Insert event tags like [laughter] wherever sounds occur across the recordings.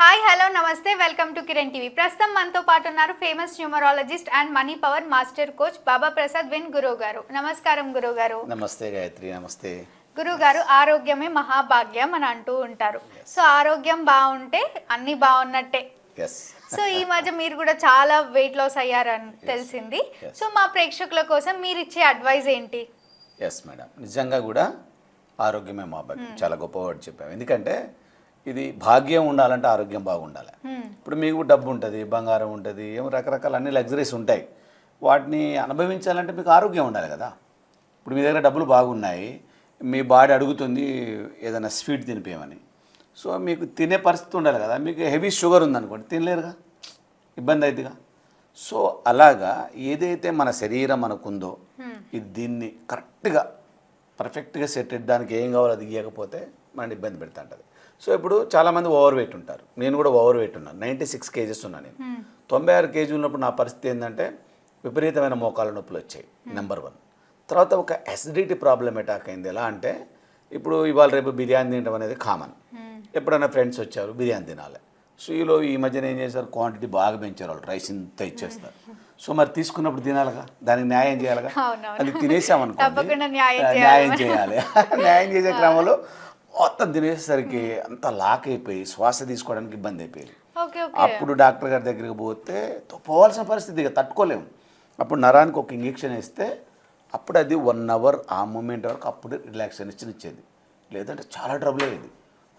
Hi hello నమస్తే welcome to Kiran TV ప్రస్తుతం మనతో పాటు ఉన్నారు famous numerologist and money power master coach Baba Prasad win గురువు గారు నమస్కారం గురువు గారు నమస్తే గాయత్రి నమస్తే. గురువు గారు ఆరోగ్యమే మహాభాగ్యం అని అంటూ ఉంటారు. సో ఆరోగ్యం బాగుంటే అన్ని బాగున్నట్టే. సో ఈ మధ్య మీరు కూడా చాలా వెయిట్ లాస్ అయ్యారని తెలిసింది. సో మా ప్రేక్షకుల కోసం మీరు ఇచ్చే అడ్వైజ్ ఏంటి? ఎస్ మేడం నిజంగా కూడా ఆరోగ్యమే మా భాగ్యం చాలా గొప్ప వర్డ్ చెప్పాము ఎందుకంటే ఇది భాగ్యం ఉండాలంటే ఆరోగ్యం బాగుండాలి. ఇప్పుడు మీకు డబ్బు ఉంటుంది బంగారం ఉంటుంది ఏమో రకరకాల అన్ని లగ్జరీస్ ఉంటాయి. వాటిని అనుభవించాలంటే మీకు ఆరోగ్యం ఉండాలి కదా. ఇప్పుడు మీ దగ్గర డబ్బులు బాగున్నాయి మీ బాడీ అడుగుతుంది ఏదైనా స్వీట్ తినిపించమని సో మీకు తినే పరిస్థితి ఉండాలి కదా. మీకు హెవీ షుగర్ ఉందనుకోండి తినలేరుగా. ఇబ్బంది అవుతుందిగా సో అలాగా ఏదైతే మన శరీరం మనకుందో ఇది దీన్ని కరెక్ట్గా పర్ఫెక్ట్గా సెట్ దానికి ఏం కావాలో అది ఇవ్వకపోతే మన ఇబ్బంది పెడతా ఉంటుంది. సో ఇప్పుడు చాలామంది ఓవర్ వెయిట్ ఉంటారు. నేను కూడా ఓవర్ వెయిట్ ఉన్నాను నైంటీ సిక్స్ కేజెస్ ఉన్నాను నేను. తొంభై ఆరు కేజీ ఉన్నప్పుడు నా పరిస్థితి ఏంటంటే విపరీతమైన మోకాల నొప్పులు వచ్చాయి నెంబర్ వన్ తర్వాత ఒక అసిడిటీ ప్రాబ్లం అటాక్ అయింది. ఎలా అంటే ఇప్పుడు ఇవాళ రేపు బిర్యానీ తినడం అనేది కామన్ ఎప్పుడైనా ఫ్రెండ్స్ వచ్చారు బిర్యానీ తినాలి. సో ఈలో ఈ మధ్యన ఏం చేశారు? క్వాంటిటీ బాగా పెంచారు వాళ్ళు. రైస్ ఇంత ఇచ్చేస్తారు. సో మరి తీసుకున్నప్పుడు తినాలిగా? దానికి న్యాయం చేయాలిగా. అది చేయాలి. న్యాయం చేయాలి. [laughs] న్యాయం చేసే క్రమంలో మొత్తం తినేసరికి అంత లాక్ అయిపోయి శ్వాస తీసుకోవడానికి ఇబ్బంది అయిపోయింది. అప్పుడు డాక్టర్ గారి దగ్గరికి పోతే పోవాల్సిన పరిస్థితి ఇక తట్టుకోలేము. అప్పుడు నరానికి ఒక ఇంజెక్షన్ వేస్తే అప్పుడు అది వన్ అవర్ ఆ మూమెంట్ వరకు అప్పుడు రిలాక్సేషన్ ఇచ్చేది. లేదంటే చాలా ట్రబుల్ అయ్యేది.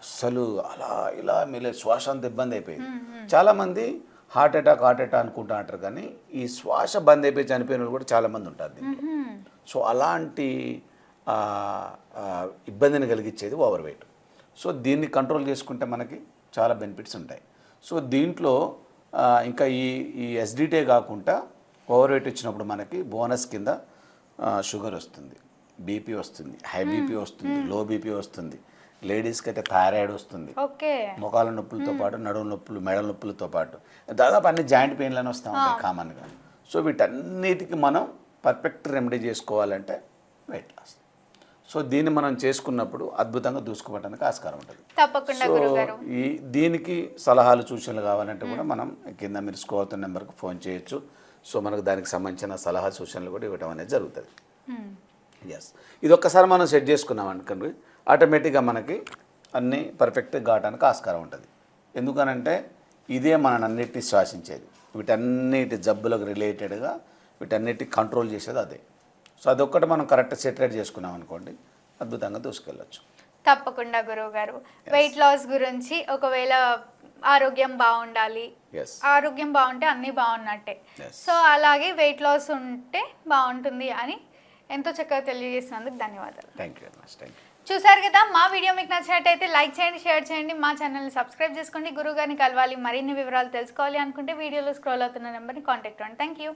అస్సలు అలా ఇలా మీలే శ్వాస అంత ఇబ్బంది అయిపోయింది. చాలామంది హార్ట్ అటాక్ హార్ట్ అటాక్ అనుకుంటా అంటారు కానీ ఈ శ్వాస బంద్ అయిపోయి చనిపోయిన వాళ్ళు కూడా చాలామంది ఉంటారు దీంట్లో. సో అలాంటి ఇబ్బందిని కలిగించేది ఓవర్ వెయిట్ సో దీన్ని కంట్రోల్ చేసుకుంటే మనకి చాలా బెనిఫిట్స్ ఉంటాయి. సో దీంట్లో ఇంకా ఈ ఈ ఎస్డిటే కాకుండా ఓవర్ వెయిట్ వచ్చినప్పుడు మనకి బోనస్ కింద షుగర్ వస్తుంది బీపీ వస్తుంది హై బీపీ వస్తుంది లో బీపీ వస్తుంది లేడీస్కి అయితే థైరాయిడ్ వస్తుంది. ఓకే. మొకాల నొప్పులతో పాటు నడుము నొప్పులు మెడల నొప్పులతో పాటు. దాదాపు అన్ని జాయింట్ పెయిన్లను వస్తూ ఉంటాయి కామన్గా. సో వీటన్నిటికి మనం పర్ఫెక్ట్ రెమెడీ చేసుకోవాలంటే వెయిట్ లాస్. సో దీన్ని మనం చేసుకున్నప్పుడు అద్భుతంగా దూసుకోవడానికి ఆస్కారం ఉంటుంది. తప్పకుండా సో ఈ దీనికి సలహాలు సూచనలు కావాలంటే కూడా మనం కింద మీరు స్కో అవుతున్న నెంబర్కి ఫోన్ చేయొచ్చు. సో మనకు దానికి సంబంధించిన సలహా సూచనలు కూడా ఇవ్వడం అనేది జరుగుతుంది. ఎస్ ఇది ఒక్కసారి మనం సెట్ చేసుకున్నాం అనుకోండి ఆటోమేటిక్గా మనకి అన్నీ పర్ఫెక్ట్గా కావడానికి ఆస్కారం ఉంటుంది. ఎందుకనంటే ఇదే మన అన్నిటిని శ్వాసించేది. వీటన్నిటి జబ్బులకు రిలేటెడ్గా వీటన్నిటి కంట్రోల్ చేసేది అదే. సో అదొక్కటి మనం కరెక్ట్ సెటరేట్ చేసుకున్నాం అనుకోండి అద్భుతంగా దూసుకెళ్ళచ్చు. తప్పకుండా గురువు గారు. వెయిట్ లాస్ గురించి ఒకవేళ ఆరోగ్యం బాగుండాలి ఆరోగ్యం బాగుంటే అన్నీ బాగున్నట్టే. సో అలాగే వెయిట్ లాస్ ఉంటే బాగుంటుంది అని ఎంతో చక్కగా తెలియజేసినందుకు ధన్యవాదాలు. Thank you very much thank you చూసారు కదా మా వీడియో మీకు నచ్చినట్టయితే లైక్ చేయండి షేర్ చేయండి మా ఛానల్ని సబ్స్క్రైబ్ చేసుకోండి. గురువు గారిని కలవాలి మరిన్ని వివరాలు తెలుసుకోవాలి అనుకుంటే వీడియోలో స్క్రోల్ అవుతున్న నెంబర్ని కాంటాక్ట్ అవ్వండి. Thank you